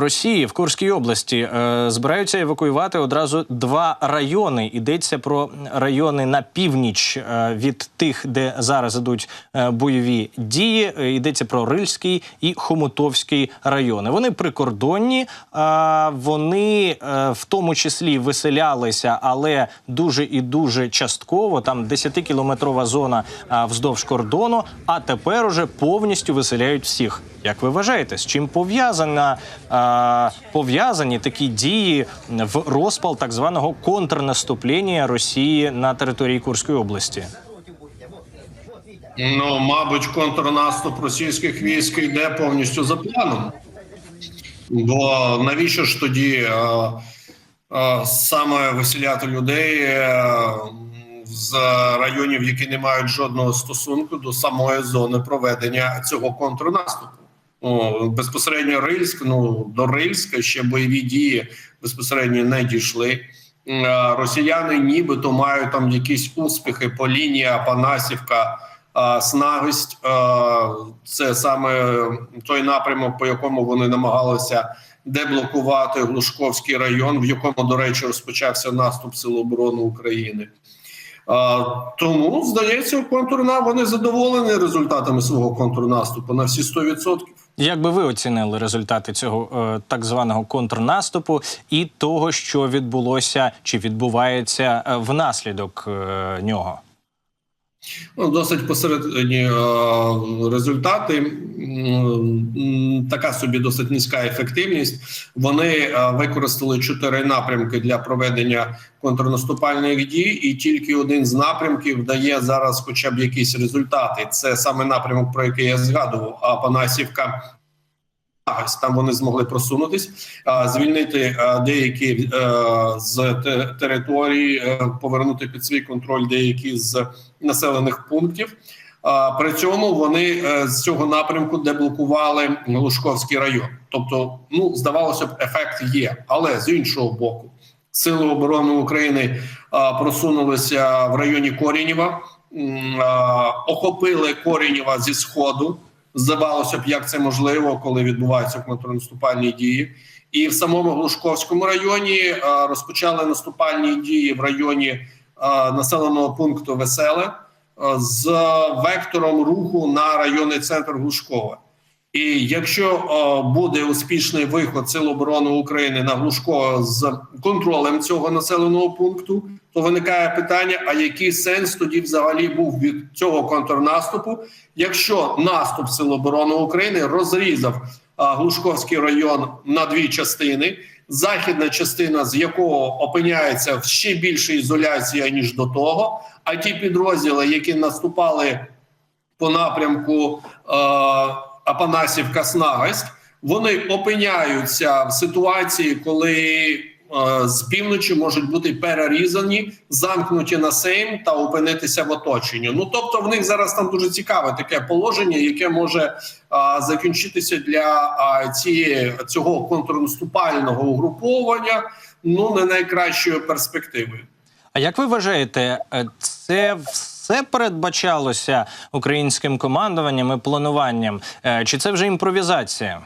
Росії в Курській області е, збираються евакуювати одразу два райони. Йдеться про райони на північ е, від тих, де зараз ідуть е, бойові дії. Е, Йдеться про Рильський і Хомутовський райони. Вони прикордонні, е, вони е, в тому числі виселялися, але дуже і дуже частково. Там 10-кілометрова зона е, вздовж кордону. А тепер уже повністю виселяють всіх. Як ви вважаєте, з чим пов'язана е, пов'язані такі дії в розпал так званого контрнаступлення Росії на території Курської області? Ну, мабуть, контрнаступ російських військ йде повністю за планом. Бо навіщо ж тоді е, е, саме виселяти людей е, з районів, які не мають жодного стосунку до самої зони проведення цього контрнаступу? Безпосередньо Рильськ, ну до Рильська ще бойові дії безпосередньо не дійшли. Росіяни нібито мають там якісь успіхи по лінії Апанасівка. Снагость це саме той напрямок, по якому вони намагалися деблокувати Глушковський район, в якому, до речі, розпочався наступ Сил оборони України. Тому здається, контурна вони задоволені результатами свого контрнаступу на всі 100%. Як би ви оцінили результати цього е, так званого контрнаступу і того, що відбулося чи відбувається е, внаслідок е, нього? Ну, досить посередні е, результати. Така собі досить низька ефективність. Вони е, використали чотири напрямки для проведення контрнаступальних дій, і тільки один з напрямків дає зараз, хоча б якісь результати. Це саме напрямок, про який я згадував. Апанасівка. Там вони змогли просунутись, звільнити деякі е, з території, е, повернути під свій контроль деякі з населених пунктів. При цьому вони е, з цього напрямку деблокували Глушковський район. Тобто, ну здавалося б, ефект є, але з іншого боку, сили оборони України просунулися в районі Корінєва, охопили Корінєва зі сходу. Здавалося б, як це можливо, коли відбуваються контрнаступальні дії, і в самому Глушковському районі е, розпочали наступальні дії в районі е, населеного пункту Веселе е, з вектором руху на районний центр Глушкове. І якщо е, буде успішний виход Сил оборони України на Глушко з контролем цього населеного пункту, то виникає питання: а який сенс тоді взагалі був від цього контрнаступу, якщо наступ Сил оборони України розрізав е, Глушковський район на дві частини, західна частина з якого опиняється в ще більшій ізоляції ніж до того, а ті підрозділи, які наступали по напрямку е, Апанасівка Снагость, вони опиняються в ситуації, коли е, з півночі можуть бути перерізані, замкнуті на Сейм та опинитися в оточенні. Ну тобто, в них зараз там дуже цікаве таке положення, яке може е, закінчитися для е, цієї цього контрнаступального угруповання. Ну не найкращою перспективою. А як ви вважаєте, це все передбачалося українським командуванням і плануванням? Е, Чи це вже імпровізація?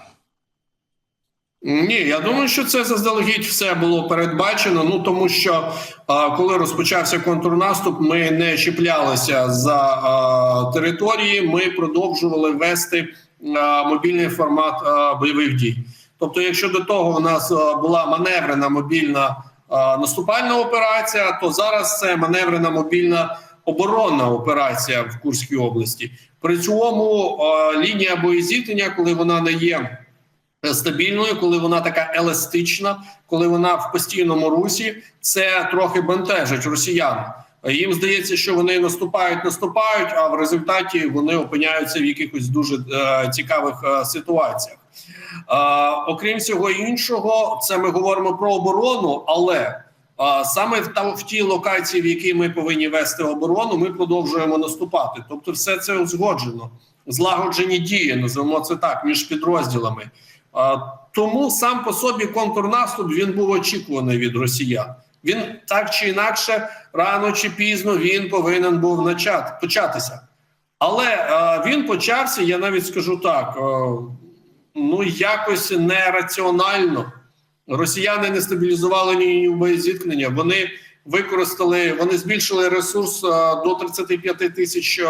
Ні, я думаю, що це заздалегідь все було передбачено. Ну тому що а, коли розпочався контрнаступ, ми не чіплялися за а, території. Ми продовжували вести а, мобільний формат а, бойових дій. Тобто, якщо до того у нас а, була маневрена мобільна а, наступальна операція, то зараз це маневрена мобільна оборонна операція в Курській області. При цьому лінія боєзіткнення, коли вона не є стабільною, коли вона така еластична, коли вона в постійному русі, це трохи бентежить росіян. Їм здається, що вони наступають, наступають, а в результаті вони опиняються в якихось дуже е, цікавих е, ситуаціях. Е, окрім всього іншого, це ми говоримо про оборону, але е, саме в, та, в тій локації, в якій ми повинні вести оборону, ми продовжуємо наступати. Тобто, все це узгоджено, злагоджені дії, називаємо це так, між підрозділами. Тому сам по собі контрнаступ він був очікуваний від росіян. Він так чи інакше, рано чи пізно він повинен був начати початися. Але е, він почався. Я навіть скажу так: е, ну якось нераціонально. Росіяни не стабілізували ні боєзіткнення. Вони використали, вони збільшили ресурс до 35 тисяч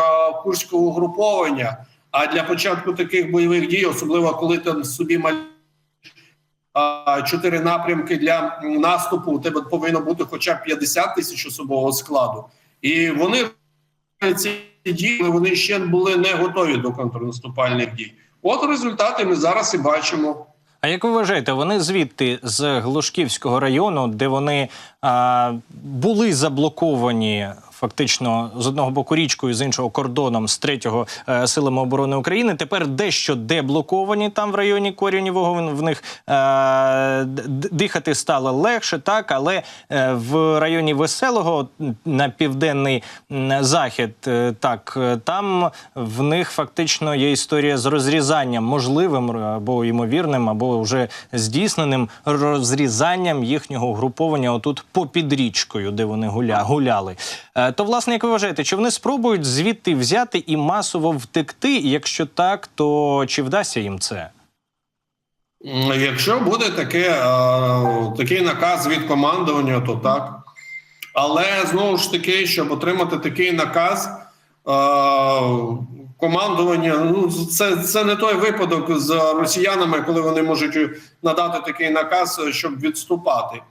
курського угруповання. А для початку таких бойових дій, особливо коли там собі малі чотири напрямки для наступу, у тебе повинно бути хоча б 50 тисяч особового складу. І вони ці дії вони ще були не готові до контрнаступальних дій. От результати ми зараз і бачимо. А як ви вважаєте, вони звідти з Глушківського району, де вони а, були заблоковані фактично з одного боку річкою, з іншого кордоном, з третього е, силами оборони України, тепер дещо деблоковані там в районі Корінівого. В них е, дихати стало легше, так але е, в районі Веселого на південний захід, е, так е, там в них фактично є історія з розрізанням, можливим або ймовірним, або вже здійсненим розрізанням їхнього угруповання отут попід річкою, де вони гуля, гуляли. То, власне, як ви вважаєте, чи вони спробують звідти взяти і масово втекти? Якщо так, то чи вдасться їм це? Якщо буде таке, е, такий наказ від командування, то так. Але знову ж таки, щоб отримати такий наказ, е, командування ну це, це не той випадок з росіянами, коли вони можуть надати такий наказ, щоб відступати.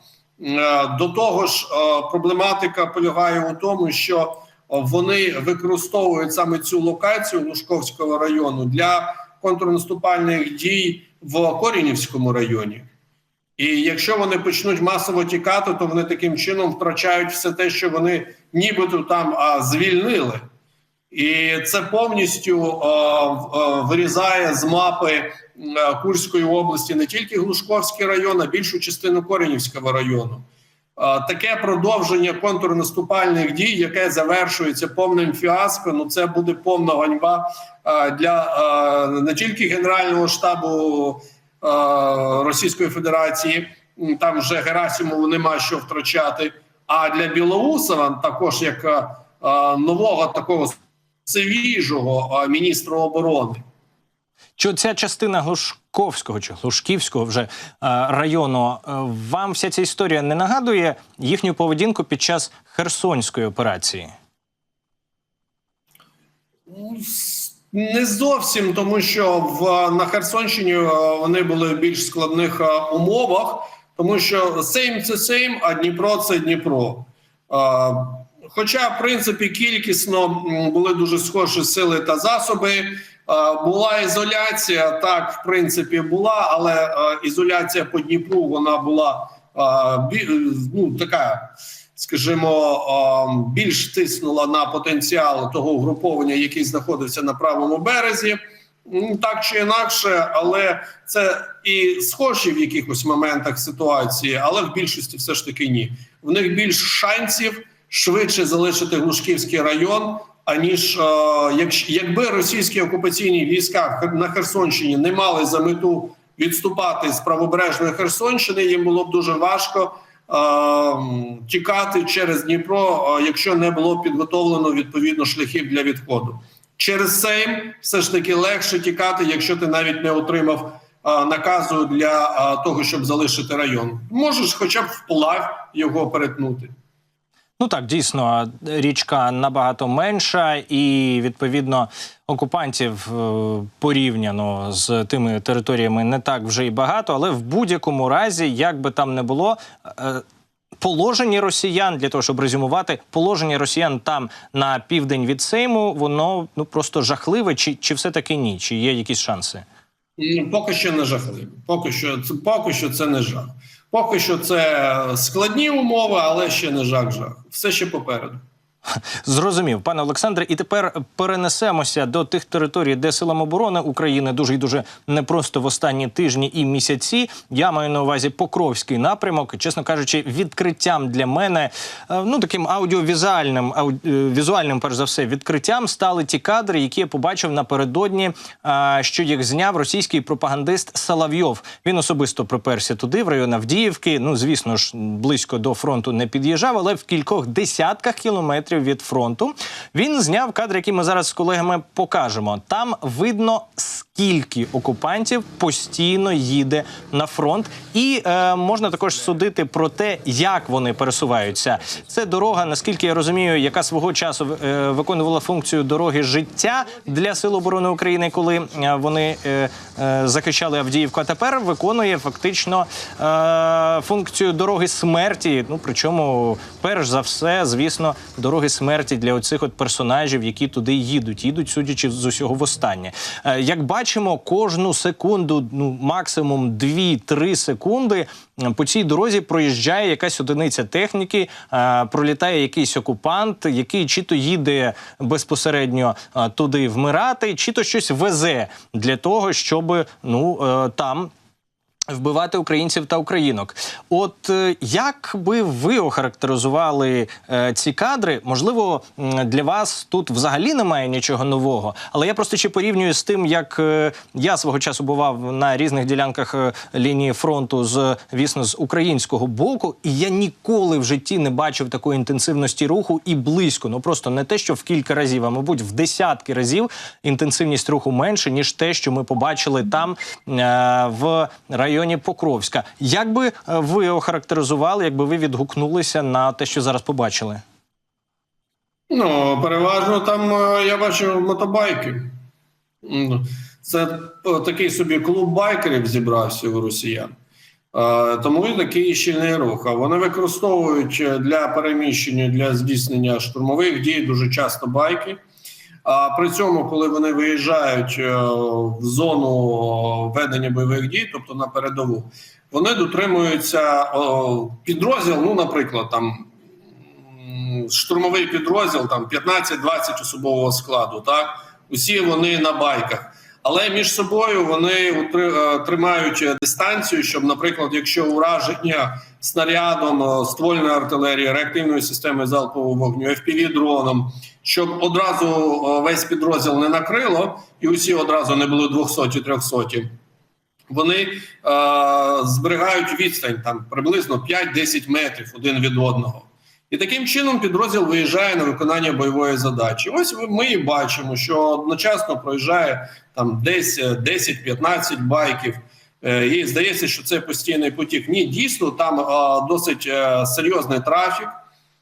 Е, До того ж, е, проблематика полягає у тому, що вони використовують саме цю локацію Лужковського району для контрнаступальних дій в Корінівському районі. І якщо вони почнуть масово тікати, то вони таким чином втрачають все те, що вони нібито там а, звільнили. І це повністю а, а, вирізає з мапи Курської області не тільки Глушковський район, а більшу частину Коренівського району. Таке продовження контрнаступальних дій, яке завершується повним фіаско, ну це буде повна ганьба для не тільки Генерального штабу Російської Федерації, там вже Герасимову нема що втрачати. А для Білоусова, також як нового такого свіжого міністра оборони. Чи ця частина Глушковського чи Глушківського вже е, району е, вам вся ця історія не нагадує їхню поведінку під час Херсонської операції? Не зовсім, тому що в на Херсонщині е, вони були в більш складних умовах, тому що Сейм це Сейм, а Дніпро це Дніпро. Хоча, в принципі, кількісно були дуже схожі сили та засоби. Е, Була ізоляція, так, в принципі, була, але е, ізоляція по Дніпру вона була е, ну, така скажімо, більш тиснула на потенціал того угруповання, який знаходився на правому березі. Так чи інакше, але це і схожі в якихось моментах ситуації, але в більшості все ж таки ні. В них більш шансів швидше залишити Глушківський район, аніж е, якби російські окупаційні війська на Херсонщині не мали за мету відступати з правобережної Херсонщини, їм було б дуже важко е, тікати через Дніпро, е, якщо не було підготовлено відповідно шляхів для відходу. Через Сейм все ж таки легше тікати, якщо ти навіть не отримав наказу для того, щоб залишити район. Можеш, хоча б вплав його перетнути. Ну так, дійсно, річка набагато менша, і відповідно окупантів е, порівняно з тими територіями не так вже й багато, але в будь-якому разі, як би там не було. е, Положення росіян для того, щоб резюмувати, положення росіян там на південь від Сейму, воно ну просто жахливе, чи, чи все таки ні? Чи є якісь шанси? Поки що не жахливо. Поки що це поки що це не жах. Поки що це складні умови, але ще не жах-жах. Все ще попереду. Зрозумів, пане Олександре. І тепер перенесемося до тих територій, де силам оборони України дуже і дуже непросто в останні тижні і місяці. Я маю на увазі Покровський напрямок. Чесно кажучи, відкриттям для мене е, ну таким аудіовізуальним, ау, е, перш за все, відкриттям стали ті кадри, які я побачив напередодні, е, що їх зняв російський пропагандист Соловйов. Він особисто приперся туди, в район Авдіївки. Ну звісно ж, близько до фронту не під'їжджав, але в кількох десятках кілометрів від фронту він зняв кадри, які ми зараз з колегами покажемо. Там видно. ск- скільки окупантів постійно їде на фронт, і е, можна також судити про те, як вони пересуваються. Це дорога, наскільки я розумію, яка свого часу е, виконувала функцію дороги життя для сил оборони України, коли е, вони е, е, захищали Авдіївку. А тепер виконує фактично е, функцію дороги смерті. Ну причому, перш за все, звісно, дороги смерті для оцих от персонажів, які туди їдуть. Їдуть, судячи з усього востаннє. Е, як бачимо, кожну секунду, ну максимум 2-3 секунди. По цій дорозі проїжджає якась одиниця техніки, е, пролітає якийсь окупант, який чи то їде безпосередньо е, туди вмирати, чи то щось везе для того, щоб ну е, там вбивати українців та українок. От е, як би ви охарактеризували е, ці кадри? Можливо, для вас тут взагалі немає нічого нового, але я просто ще порівнюю з тим, як е, я свого часу бував на різних ділянках е, лінії фронту з звісно з українського боку, і я ніколи в житті не бачив такої інтенсивності руху і близько. Ну просто не те, що в кілька разів, а мабуть, в десятки разів інтенсивність руху менше ніж те, що ми побачили там е, в районі Покровська. Як би е, ви охарактеризували, якби ви відгукнулися на те, що зараз побачили? Ну, переважно там е, я бачу мотобайки. Це е, такий собі клуб байкерів зібрався у росіян. Тому і такий щільний рух. А вони використовують для переміщення, для здійснення штурмових дій дуже часто байки. А при цьому, коли вони виїжджають е, в зону ведення бойових дій, тобто на передову, вони дотримуються о, підрозділ, ну, наприклад, там штурмовий підрозділ, там 15-20 особового складу. Так, усі вони на байках. Але між собою вони е, тримають е, дистанцію, щоб, наприклад, якщо ураження снарядом е, ствольної артилерії, реактивної системи залпового вогню, fpv дроном, щоб одразу весь підрозділ не накрило, і усі одразу не були 200-300, вони е, зберігають відстань там приблизно 5-10 метрів один від одного. І таким чином підрозділ виїжджає на виконання бойової задачі. Ось ми і бачимо, що одночасно проїжджає там десь е, 10-15 байків. Е, І здається, що це постійний потік. Ні, дійсно, там е, досить е, серйозний трафік,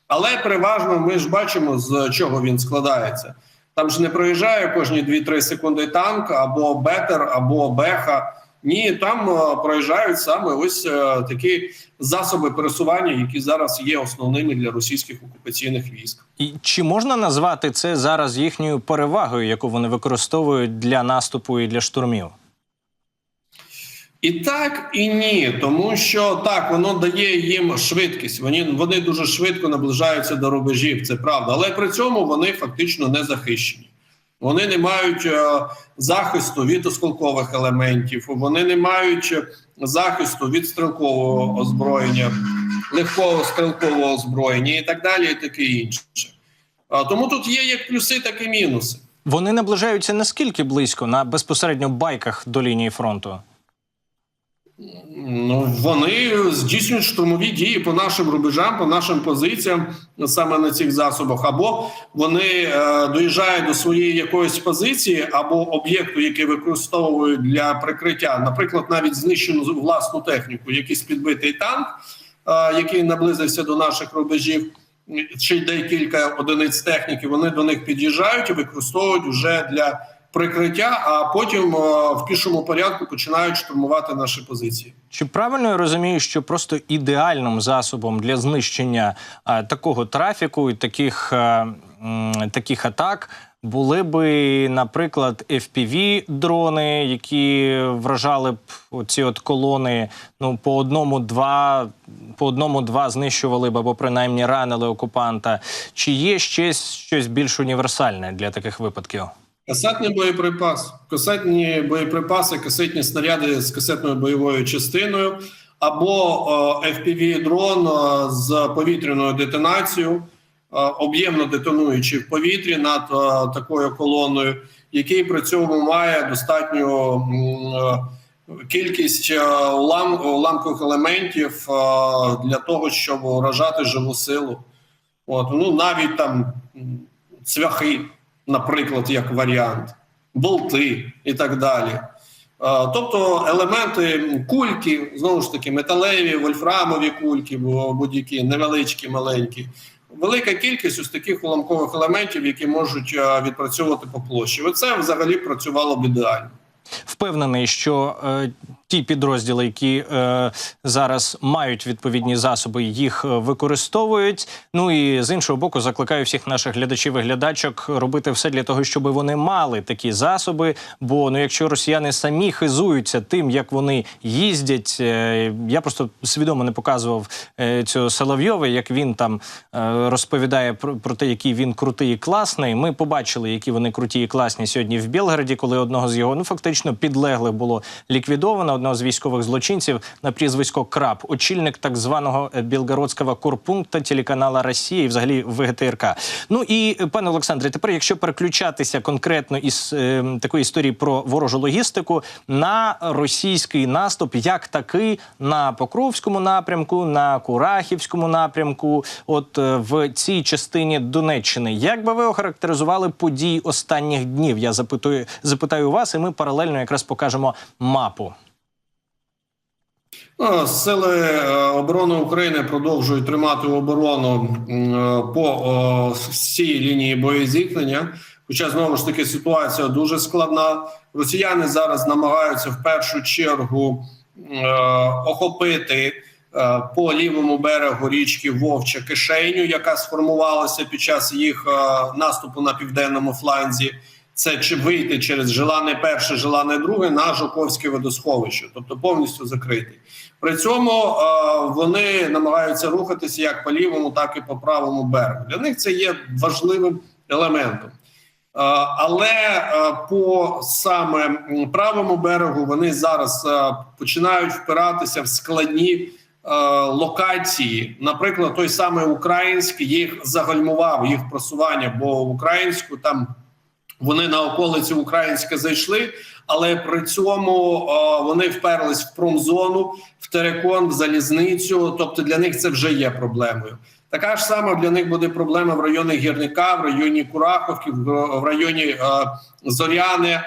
але переважно ми ж бачимо, з чого він складається. Там ж не проїжджає кожні 2-3 секунди танк або бетер, або беха. Ні, там е, проїжджають саме ось е, такі засоби пересування, які зараз є основними для російських окупаційних військ. І чи можна назвати це зараз їхньою перевагою, яку вони використовують для наступу і для штурмів? І так, і ні, тому що так воно дає їм швидкість. Вони вони дуже швидко наближаються до рубежів. Це правда, але при цьому вони фактично не захищені. Вони не мають е, захисту від осколкових елементів. Вони не мають захисту від стрілкового озброєння, легкого стрілкового озброєння і так далі, і таке інше. Тому тут є як плюси, так і мінуси. Вони наближаються наскільки близько на безпосередньо байках до лінії фронту? Ну, вони здійснюють штурмові дії по нашим рубежам, по нашим позиціям саме на цих засобах, або вони е, доїжджають до своєї якоїсь позиції або об'єкту, який використовують для прикриття, наприклад, навіть знищену власну техніку, якийсь підбитий танк, е, який наблизився до наших рубежів, чи декілька одиниць техніки. Вони до них під'їжджають і використовують вже для прикриття, а потім е, в пішому порядку починають штурмувати наші позиції. Чи правильно я розумію, що просто ідеальним засобом для знищення а, такого трафіку і таких, м, таких атак були би, наприклад, fpv дрони, які вражали б ці от колони, ну по одному-два, по одному-два знищували б або принаймні ранили окупанта? Чи є ще щось більш універсальне для таких випадків? Касетний боєприпас, касетні боєприпаси, касетні снаряди з касетною бойовою частиною, або fpv дрон з повітряною детонацією, е, об'ємно детонуючи в повітрі над е, такою колоною, який при цьому має достатню е, кількість е, улам, уламкових елементів е, для того, щоб вражати живу силу. От ну навіть там цвяхи, наприклад, як варіант. болти і так далі. Е, Тобто елементи кульки, знову ж таки, металеві, вольфрамові кульки, будь-які невеличкі, маленькі. Велика кількість ось таких уламкових елементів, які можуть е, відпрацьовувати по площі. Оце взагалі працювало б ідеально. Впевнений, що е, ті підрозділи, які е, зараз мають відповідні засоби, їх е, використовують. Ну і з іншого боку, закликаю всіх наших глядачів і глядачок робити все для того, щоб вони мали такі засоби. Бо ну, якщо росіяни самі хизуються тим, як вони їздять, е, я просто свідомо не показував е, цього Соловйова, як він там е, розповідає про, про те, який він крутий і класний. Ми побачили, які вони круті і класні сьогодні в Білгороді, коли одного з його ну фактично підлеглих було ліквідовано, одного з військових злочинців на прізвисько Краб, очільник так званого е, білгородського корпункта телеканала Росія і взагалі ВГТРК. Ну і е, пане Олександре, тепер, якщо переключатися конкретно із е, такої історії про ворожу логістику на російський наступ, як такий на Покровському напрямку, на Курахівському напрямку, от е, в цій частині Донеччини, як би ви охарактеризували події останніх днів? Я запитую, запитаю вас, і ми паралельно якраз покажемо мапу. Сили е, оборони України продовжують тримати оборону е, по всій лінії боєзіткнення. Хоча знову ж таки ситуація дуже складна. Росіяни зараз намагаються в першу чергу е, охопити е, по лівому берегу річки Вовча кишеню, яка сформувалася під час їх е, наступу на південному фланзі. Це чи вийти через Желане перше, Желане друге на Жуковське водосховище, тобто повністю закритий. При цьому е, вони намагаються рухатися як по лівому, так і по правому берегу. Для них це є важливим елементом. Е, але е, по саме правому берегу вони зараз е, починають впиратися в складні е, локації. Наприклад, той самий український їх загальмував їх просування, бо в українську там вони на околиці Українська зайшли, але при цьому е, вони вперлись в промзону, в терекон, в залізницю. Тобто для них це вже є проблемою. Така ж сама для них буде проблема в районі Гірника, в районі Кураховки, в районі е, Зоряни,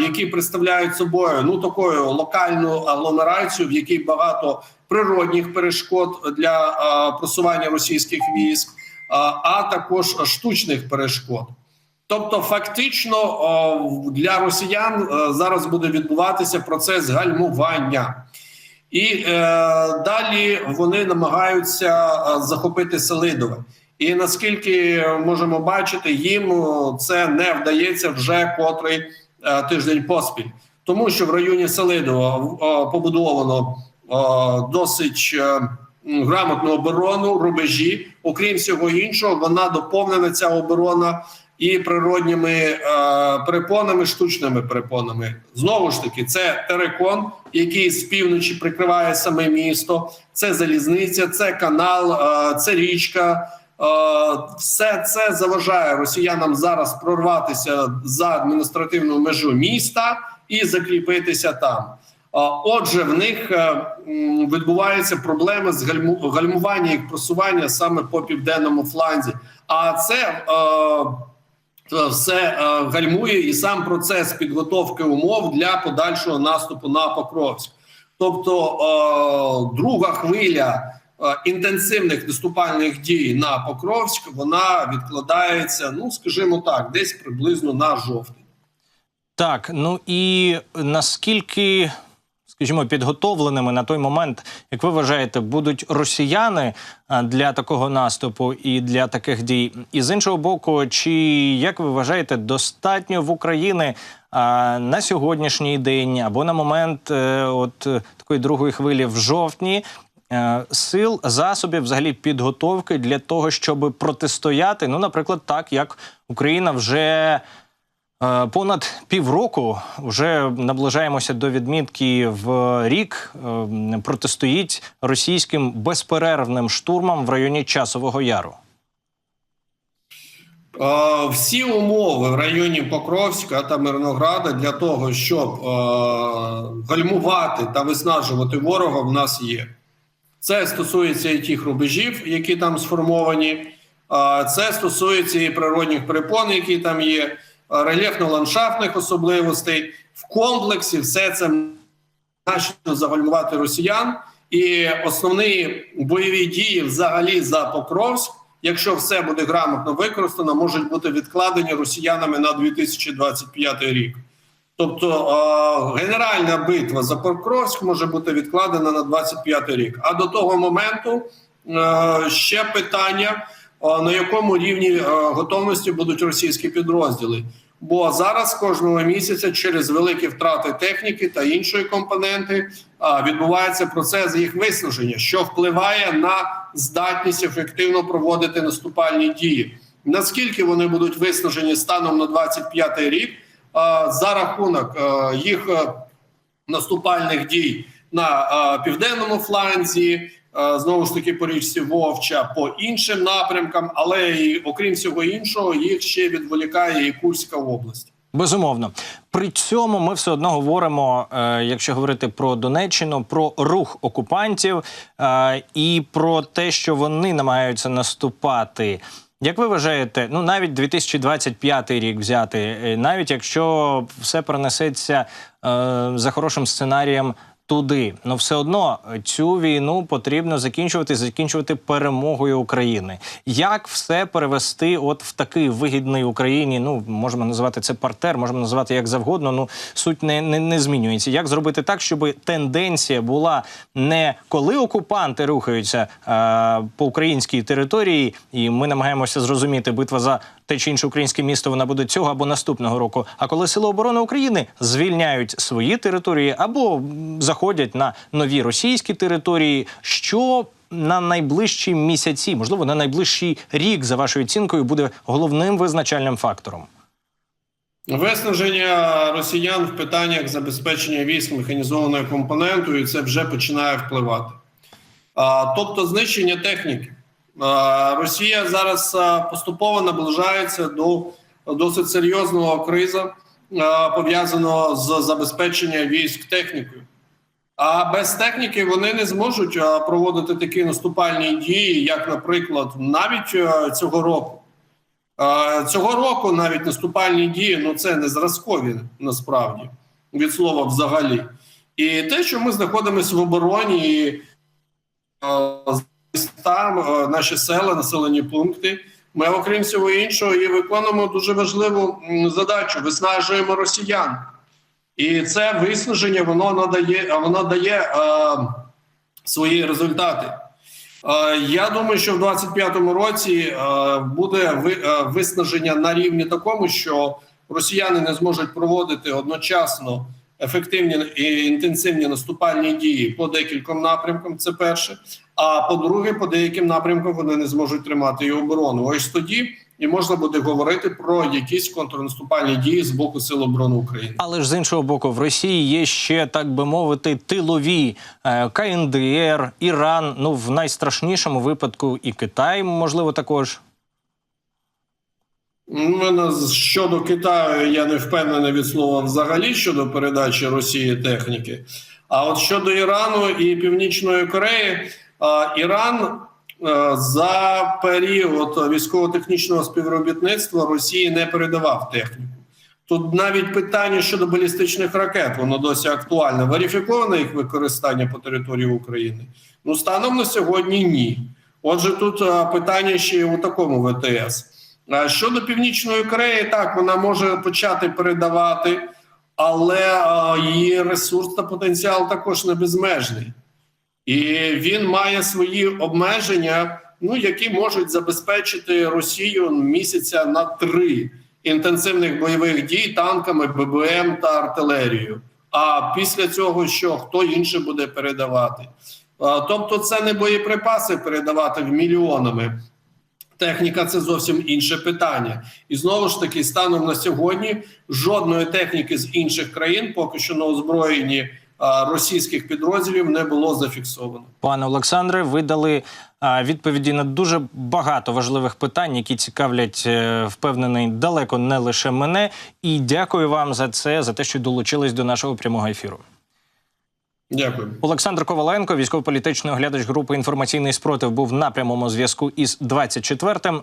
які представляють собою ну такою локальну агломерацію, в якій багато природних перешкод для е, просування російських військ, е, а також штучних перешкод. Тобто, фактично для росіян е, зараз буде відбуватися процес гальмування, і е, далі вони намагаються е, захопити Селидове. І наскільки можемо бачити, їм це не вдається вже котрий тиждень поспіль, тому що в районі Селидова побудовано досить. Грамотну оборону, рубежі, окрім всього іншого, вона доповнена ця оборона і природніми е, перепонами, штучними перепонами. Знову ж таки, це терекон, який з півночі прикриває саме місто. Це залізниця, це канал, е, це річка. Е, все це заважає росіянам зараз прорватися за адміністративну межу міста і закріпитися там. Отже, в них е, відбуваються проблеми з гальму- гальмування їх просування саме по південному фланзі. А це е, е, все е, гальмує і сам процес підготовки умов для подальшого наступу на Покровськ. Тобто е, друга хвиля е, інтенсивних наступальних дій на Покровськ вона відкладається, ну скажімо так, десь приблизно на жовтень. Так, ну і наскільки, скажімо, підготовленими на той момент, як ви вважаєте, будуть росіяни для такого наступу і для таких дій? І з іншого боку, чи як ви вважаєте, достатньо в Україні на сьогоднішній день або на момент е, от е, такої другої хвилі в жовтні? е, Сил, засобів, взагалі підготовки для того, щоб протистояти. Ну, наприклад, так як Україна вже Е, Понад півроку вже наближаємося до відмітки в рік. е, Протистоїть російським безперервним штурмам в районі Часового Яру. Е, Всі умови в районі Покровська та Мирнограда для того, щоб е, гальмувати та виснажувати ворога, в нас є. Це стосується і тих рубежів, які там сформовані. е, Це стосується і природних перепон, які там є. Рельєфно-ландшафтних особливостей. В комплексі все це значно загальмувати росіян. І основні бойові дії взагалі за Покровськ, якщо все буде грамотно використано, можуть бути відкладені росіянами на 2025 рік. Тобто е, генеральна битва за Покровськ може бути відкладена на 25 рік. А до того моменту е, ще питання, е, на якому рівні готовності будуть російські підрозділи. Бо зараз кожного місяця через великі втрати техніки та іншої компоненти відбувається процес їх виснаження, що впливає на здатність ефективно проводити наступальні дії. Наскільки вони будуть виснажені станом на 25 рік за рахунок їх наступальних дій на південному фланзі, знову ж таки по річці Вовча, по іншим напрямкам, але і окрім всього іншого, їх ще відволікає і Курська область. Безумовно, при цьому ми все одно говоримо, е, якщо говорити про Донеччину, про рух окупантів е, і про те, що вони намагаються наступати. Як ви вважаєте, ну навіть 2025 рік взяти, е, навіть якщо все пронесеться е, за хорошим сценарієм туди, ну все одно цю війну потрібно закінчувати, закінчувати перемогою України. Як все перевести, от в такий вигідний Україні? Ну можемо називати це партер, можемо називати як завгодно. Ну суть не, не, не змінюється. Як зробити так, щоб тенденція була не коли окупанти рухаються е, по українській території, і ми намагаємося зрозуміти битва за те чи інше українське місто, вона буде цього або наступного року. А коли Сили оборони України звільняють свої території або заходять на нові російські території, що на найближчі місяці, можливо, на найближчий рік, за вашою оцінкою, буде головним визначальним фактором. Виснаження росіян в питаннях забезпечення військ механізованою компонентою, і це вже починає впливати. А, тобто знищення техніки. А, Росія зараз поступово наближається до досить серйозного криза, пов'язаного з забезпеченням військ технікою. А без техніки вони не зможуть проводити такі наступальні дії, як, наприклад, навіть цього року. Е, Цього року навіть наступальні дії ну це не зразкові насправді від слова взагалі. І те, що ми знаходимося в обороні, там е, наші села, населені пункти. Ми, окрім всього іншого, і виконуємо дуже важливу задачу: виснажуємо росіян. І це виснаження воно надає, воно дає е, свої результати. Е, Я думаю, що в 25-му році е, буде е, виснаження на рівні такому, що росіяни не зможуть проводити одночасно ефективні і інтенсивні наступальні дії по декільком напрямкам. Це перше. А по-друге, по деяким напрямкам вони не зможуть тримати і оборону. Ось тоді і можна буде говорити про якісь контрнаступальні дії з боку Сил оборони України. Але ж з іншого боку, в Росії є ще так би мовити тилові е, КНДР, Іран. Ну в найстрашнішому випадку і Китай, можливо, також. Мене щодо Китаю я не впевнений від слова взагалі щодо передачі Росії техніки. А от щодо Ірану і Північної Кореї, Іран е, за період військово-технічного співробітництва Росії не передавав техніку. Тут навіть питання щодо балістичних ракет, воно досі актуальне. Верифіковане їх використання по території України. Ну станом на сьогодні ні. Отже, тут е, питання ще й у такому ВТС. А Щодо Північної Кореї, так вона може почати передавати, але її ресурс та потенціал також не безмежний. І він має свої обмеження, ну які можуть забезпечити Росію місяця на три інтенсивних бойових дій танками, ББМ та артилерією. А після цього що хто інше буде передавати? Тобто, це не боєприпаси передавати в мільйонами. Техніка це зовсім інше питання, і знову ж таки, станом на сьогодні жодної техніки з інших країн, поки що на озброєнні російських підрозділів, не було зафіксовано. Пане Олександре, ви дали відповіді на дуже багато важливих питань, які цікавлять, е, впевнений, далеко не лише мене. І дякую вам за це, за те, що долучились до нашого прямого ефіру. Дякую. Олександр Коваленко, військово-політичний оглядач групи інформаційний спротив, був на прямому зв'язку із 24-м.